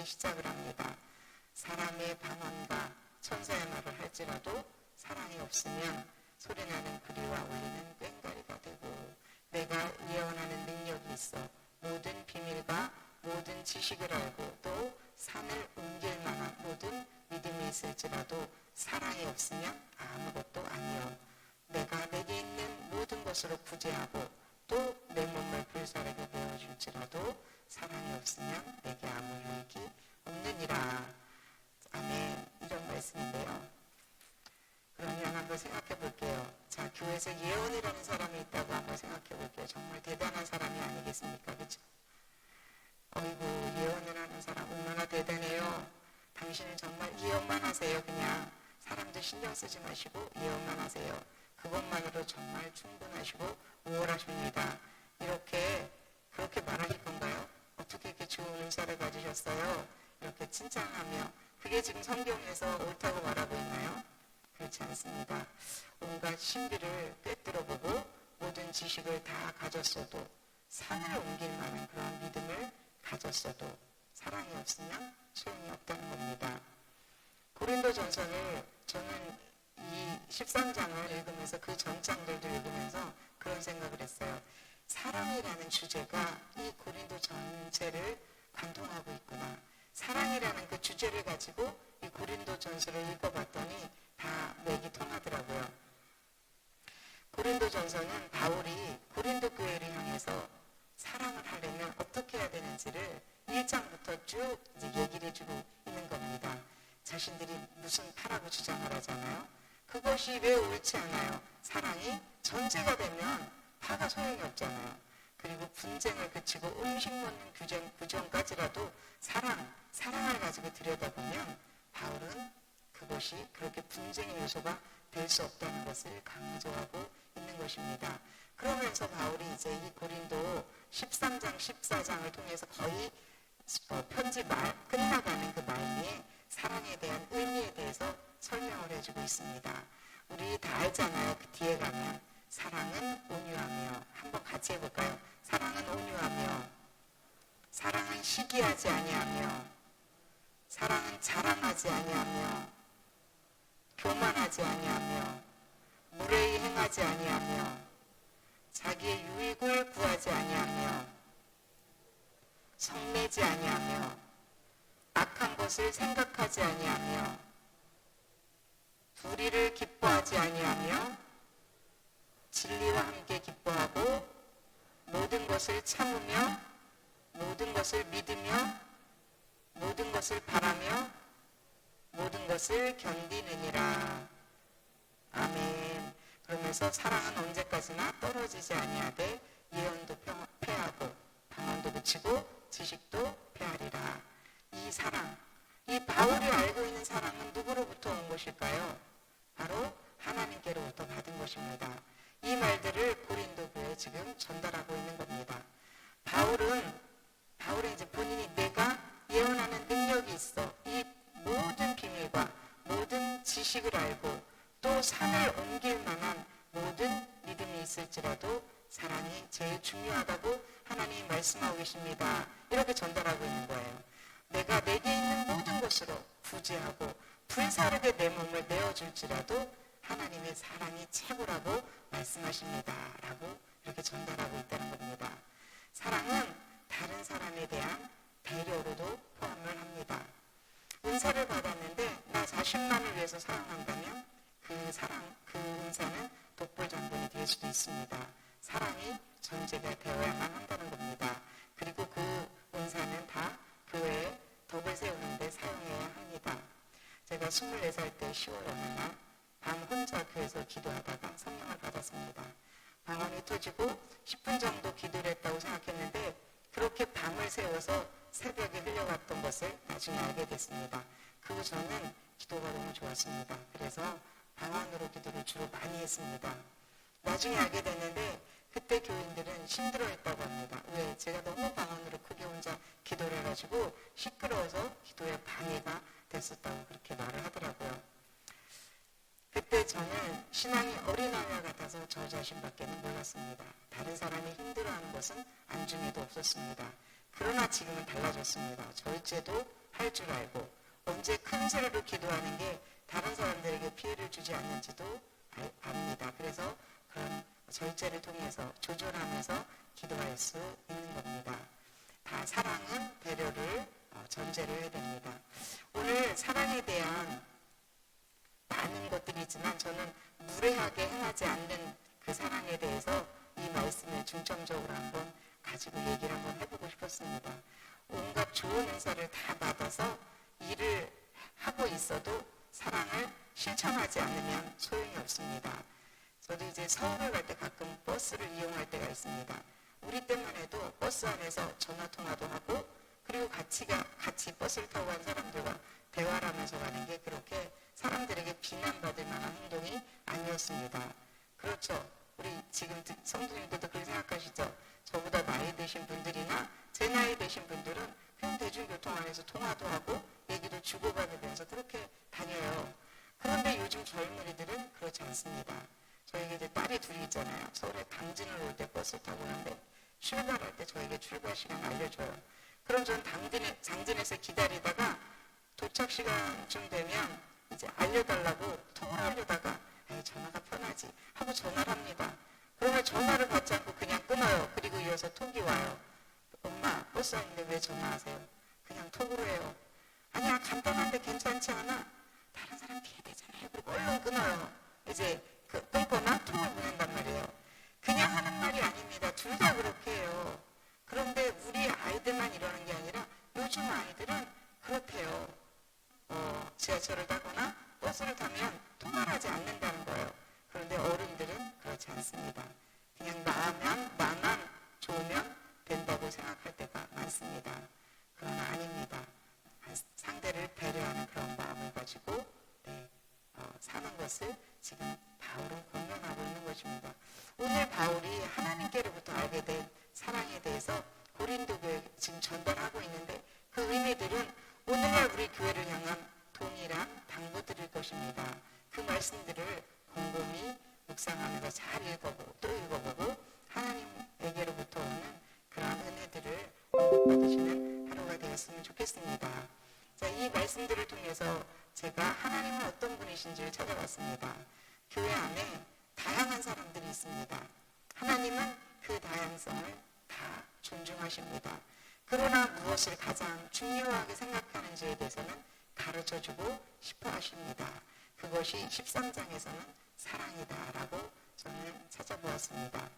이렇게 시작을 합니다. 사람의 방언과 천사의 말을 할지라도 사랑이 없으면 소리나는 구리와 울리는 꽹과리가 되고 내가 예언하는 능력이 있어 모든 비밀과 모든 지식을 알고 또 산을 옮길 만한 모든 믿음이 있을지라도 사랑이 없으면 아무것도 아니요 내가 내게 있는 모든 것으로 구제하고 또 내 몸을 불사르게 되어줄지라도 사랑이 없으면 내게 아무 유익이 없느니라. 아멘. 이런 말씀인데요. 그러면 한번 생각해 볼게요. 자 교회에서 예언이라는 사람이 있다고 한번 생각해 볼게요. 정말 대단한 사람이 아니겠습니까? 그렇죠 어이구 예언을 하는 사람 얼마나 대단해요. 당신은 정말 예언만 하세요 그냥. 사람들 신경 쓰지 마시고 예언만 하세요. 그것만으로 정말 충분하시고 우월하십니다 이렇게 그렇게 말하실 건가요? 어떻게 이렇게 좋은 은사를 가지셨어요? 이렇게 칭찬하며 그게 지금 성경에서 옳다고 말하고 있나요? 그렇지 않습니다. 온갖 신비를 꿰뚫어보고 모든 지식을 다 가졌어도 산을 옮길 만한 그런 믿음을 가졌어도 사랑이 없으면 소용이 없다는 겁니다. 고린도 전서를 저는 이 13장을 읽으면서 그 전장들도 읽으면서 그런 생각을 했어요. 사랑이라는 주제가 이 고린도 전체를 관통하고 있구나. 사랑이라는 그 주제를 가지고 이 고린도 전서를 읽어봤더니 다 맥이 통하더라고요. 고린도 전서는 바울이 고린도 교회를 향해서 사랑을 하려면 어떻게 해야 되는지를 1장부터 쭉 얘기를 해주고 있는 겁니다. 자신들이 무슨 파라고 주장을 하잖아요. 그것이 왜 옳지 않아요? 사랑이 전제가 되면 파가 소용이 없잖아요. 그리고 분쟁을 그치고 음식 먹는 규정, 규정까지라도 사랑, 사랑을 가지고 들여다보면 바울은 그것이 그렇게 분쟁의 요소가 될 수 없다는 것을 강조하고 있는 것입니다. 그러면서 바울이 이제 이 고린도 13장, 14장을 통해서 거의 어, 편지 말, 끝나가는 그 말미에 사랑에 대한 의미에 대해서 설명을 해주고 있습니다. 우리 다 알잖아요. 그 뒤에 가면 사랑은 온유하며 한번 같이 해볼까요? 사랑은 온유하며 사랑은 시기하지 아니하며 사랑은 자랑하지 아니하며 교만하지 아니하며 무례히 행하지 아니하며 자기의 유익을 구하지 아니하며 성내지 아니하며 악한 것을 생각하지 아니하며 불의를 기뻐하지 아니하며 것을 참으며 모든 것을 믿으며 모든 것을 바라며 모든 것을 견디느니라. 아멘. 그러면서 사랑은 언제까지나 떨어지지 아니하되 예언도 패하고 방언도 그치고 지식도 패하리라. 이 사랑, 이 바울이 알고 있는 사랑은 누구로부터 온 것일까요? 바로 하나님께로부터 받은 것입니다. 이 말들을 고린도 교회에 지금 전달하고 있는 겁니다. 바울은 바울은 이제 본인이 내가 예언하는 능력이 있어. 이 모든 비밀과 모든 지식을 알고 또 산을 옮길 만한 모든 믿음이 있을지라도 사랑이 제일 중요하다고 하나님이 말씀하고 계십니다. 이렇게 전달하고 있는 거예요. 내가 내게 있는 모든 것으로 구제하고 불사르게 내 몸을 내어줄지라도 하나님의 사랑이 최고라고 말씀하십니다. 라고 이렇게 전달하고 있다는 겁니다. 사랑은 다른 사람에 대한 배려로도 포함을 합니다. 은사를 받았는데 나 자신만을 위해서 사랑한다면 그 사랑, 그 은사는 독불장군이 될 수도 있습니다. 사랑이 전제가 되어야만 한다는 겁니다. 그리고 그 은사는 다 교회에 덕을 세우는데 사용해야 합니다. 제가 24살 때 10월 어느 날 밤 혼자 교회에서 기도하다가 성령을 받았습니다. 방언이 터지고 10분 정도 기도를 했다고 생각했는데 그렇게 밤을 새워서 새벽에 흘려갔던 것을 나중에 알게 됐습니다. 그 저는 기도가 너무 좋았습니다. 그래서 방언으로 기도를 주로 많이 했습니다. 나중에 알게 됐는데 그때 교인들은 힘들어했다고 합니다. 왜? 제가 너무 방언으로 크게 혼자 기도를 해가지고 시끄러워서 기도에 방해가 됐었다고 그렇게 말을 하더라고요. 그때 저는 신앙이 어린아이와 같아서 저 자신밖에는 몰랐습니다. 다른 사람이 힘들어하는 것은 안중에도 없었습니다. 그러나 지금은 달라졌습니다. 절제도 할 줄 알고 언제 큰 소리로 기도하는 게 다른 사람들에게 피해를 주지 않는지도 알- 압니다. 그래서 그런 절제를 통해서 조절하면서 기도할 수 있는 겁니다. 다 사랑은 배려를 어, 전제로 해야 됩니다. 오늘 사랑에 대한 많은 것들이 있지만 저는 무례하게 행하지 않는 그 사랑에 대해서 이 말씀을 중점적으로 한번 가지고 얘기를 한번 해보고 싶었습니다. 온갖 좋은 은사를 다 받아서 일을 하고 있어도 사랑을 실천하지 않으면 소용이 없습니다. 저도 이제 서울을 갈 때 가끔 버스를 이용할 때가 있습니다. 우리 때만 해도 버스 안에서 전화 통화도 하고 그리고 같이 가 같이 버스를 타고 간 사람들과 대화를 하면서 가는 게 그렇게 사람들에게 비난받을 만한 행동이 아니었습니다. 그렇죠. 우리 지금 드- 성도님들도 그렇게 생각하시죠. 저보다 나이 드신 분들이나 제 나이 되신 분들은 그냥 대중교통 안에서 통화도 하고 얘기도 주고받으면서 그렇게 다녀요. 그런데 요즘 젊은이들은 그렇지 않습니다. 저에게 이제 딸이 둘이 있잖아요. 서울에 당진을 올 때 버스 타고 오는데 출발할 때 저에게 출발 시간 알려줘요. 그럼 저는 당진에, 당진에서 기다리다가 도착 시간쯤 되면 이제 알려달라고 통화를 하려다가 에이, 전화가 편하지 하고 전화를 합니다. 그러면 전화를 받지 않고 그냥 끊어요. 그리고 이어서 톡이 와요. 엄마 버스 왔는데 왜 전화하세요? 그냥 톡으로 해요. 아니야 간단한데 괜찮지 않아? 다른 사람 피해 되잖아요. 그리고 얼른 끊어요. 이제 그 끊거나 톡을 보낸단 말이에요. 그냥 하는 말이 아닙니다. 둘 다 그렇게 해요. 그런데 우리 아이들만 이러는 게 아니라 요즘 아이들은 그렇대요. 어, 지하철을 타거나 버스를 타면 통화를 하지 않는다는 거예요. 그런데 어른들은 그렇지 않습니다. 그냥 나면, 나만 좋으면 된다고 생각할 때가 많습니다. 그러나 아닙니다. 상대를 배려하는 그런 마음을 가지고 네, 어, 사는 것을 지금 바울은 공연하고 있는 것입니다. 오늘 바울이 하나님께로부터 알게 된 사랑에 대해서 고린도 교회 지금 전달하고 있는데 그 의미들은 오늘날 우리 교회를 향한 동일한 당부들일 것입니다. 그 말씀들을 곰곰이 묵상하면서 잘 읽어보고 또 읽어보고 하나님에게로부터 오는 그러한 은혜들을 받으시는 하루가 되었으면 좋겠습니다. 자, 이 말씀들을 통해서 제가 하나님은 어떤 분이신지를 찾아봤습니다. 교회 안에 다양한 사람들이 있습니다. 하나님은 그 다양성을 다 존중하십니다. 그러나 무엇을 가장 중요하게 생각하는지에 대해서는 가르쳐 주고 싶어 하십니다. 그것이 13장에서는 사랑이다라고 저는 찾아보았습니다.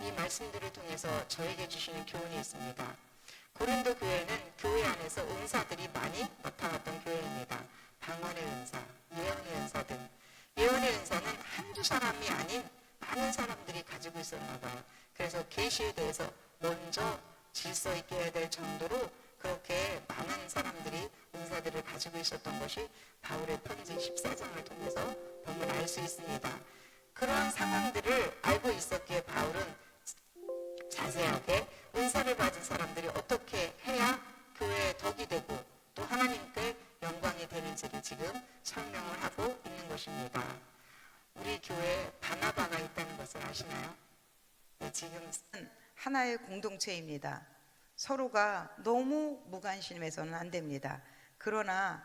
이 말씀들을 통해서 저에게 주시는 교훈이 있습니다. 고린도 교회는 교회 안에서 은사들이 많이 나타났던 교회입니다. 방언의 은사, 예언의 은사 등. 예언의 은사는 한두 사람이 아닌 많은 사람들이 가지고 있었나 봐요. 그래서 계시에 대해서 먼저 질서 있게 해야 될 정도로 그렇게 많은 사람들이 은사들을 가지고 있었던 것이 바울의 편지 14장을 통해서 보면 알 수 있습니다. 그런 상황들을 알고 있었기에 바울은 자세하게 은사를 받은 사람들이 어떻게 해야 교회에 덕이 되고 또 하나님께 영광이 되는지를 지금 설명을 하고 있는 것입니다. 우리 교회에 바나바가 있다는 것을 아시나요? 네, 지금 하나의 공동체입니다. 서로가 너무 무관심해서는 안 됩니다. 그러나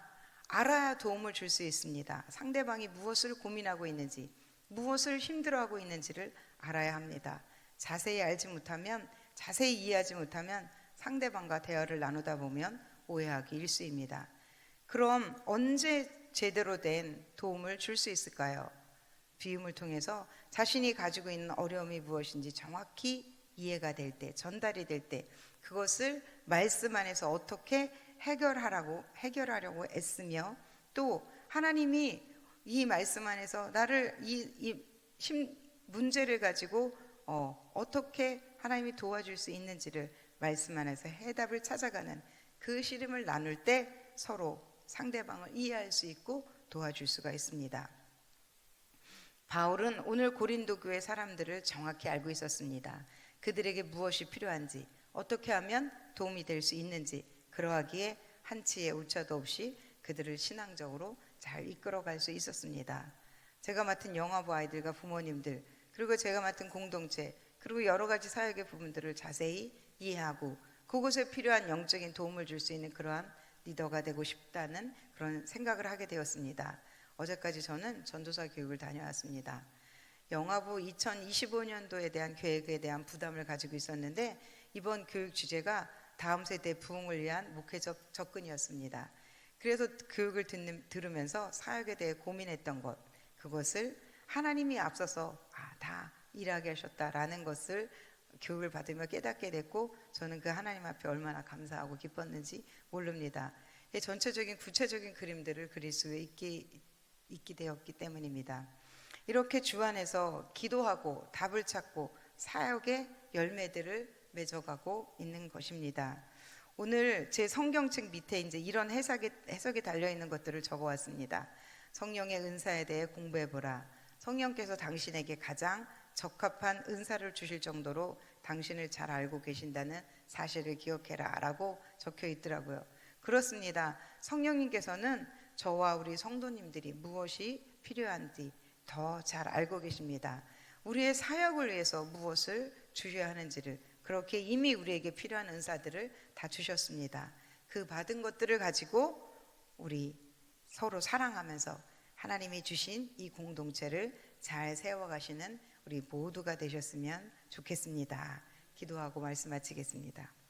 알아야 도움을 줄 수 있습니다. 상대방이 무엇을 고민하고 있는지, 무엇을 힘들어하고 있는지를 알아야 합니다. 자세히 알지 못하면, 자세히 이해하지 못하면 상대방과 대화를 나누다 보면 오해하기 일수입니다. 그럼 언제 제대로 된 도움을 줄 수 있을까요? 비움을 통해서 자신이 가지고 있는 어려움이 무엇인지 정확히 이해가 될 때, 전달이 될 때, 그것을 말씀 안에서 어떻게 해결하라고, 해결하려고 애쓰며 또 하나님이 이 말씀 안에서 나를 이, 이 심, 문제를 가지고 어, 어떻게 하나님이 도와줄 수 있는지를 말씀 안에서 해답을 찾아가는 그 시름을 나눌 때 서로 상대방을 이해할 수 있고 도와줄 수가 있습니다. 바울은 오늘 고린도 교회 사람들을 정확히 알고 있었습니다. 그들에게 무엇이 필요한지, 어떻게 하면 도움이 될 수 있는지, 그러하기에 한치의 오차도 없이 그들을 신앙적으로 잘 이끌어갈 수 있었습니다. 제가 맡은 영화부 아이들과 부모님들, 그리고 제가 맡은 공동체, 그리고 여러 가지 사역의 부분들을 자세히 이해하고 그 그곳에 필요한 영적인 도움을 줄 수 있는 그러한 리더가 되고 싶다는 그런 생각을 하게 되었습니다. 어제까지 저는 전도사 교육을 다녀왔습니다. 영화부 2025년도에 대한 계획에 대한 부담을 가지고 있었는데 이번 교육 주제가 다음 세대 부흥을 위한 목회적 접근이었습니다. 그래서 교육을 듣는, 들으면서 사역에 대해 고민했던 것, 그것을 하나님이 앞서서 아, 다 일하게 하셨다라는 것을 교육을 받으며 깨닫게 됐고 저는 그 하나님 앞에 얼마나 감사하고 기뻤는지 모릅니다. 이 전체적인 구체적인 그림들을 그릴 수 있게, 있게 되었기 때문입니다. 이렇게 주 안에서 기도하고 답을 찾고 사역의 열매들을 맺어가고 있는 것입니다. 오늘 제 성경책 밑에 이제 이런 해석이, 해석이 달려 있는 것들을 적어왔습니다. 성령의 은사에 대해 공부해보라. 성령께서 당신에게 가장 적합한 은사를 주실 정도로 당신을 잘 알고 계신다는 사실을 기억해라. 라고 적혀 있더라고요. 그렇습니다. 성령님께서는 저와 우리 성도님들이 무엇이 필요한지 더 잘 알고 계십니다. 우리의 사역을 위해서 무엇을 주셔야 하는지를 그렇게 이미 우리에게 필요한 은사들을 다 주셨습니다. 그 받은 것들을 가지고 우리 서로 사랑하면서 하나님이 주신 이 공동체를 잘 세워가시는 우리 모두가 되셨으면 좋겠습니다. 기도하고 말씀 마치겠습니다.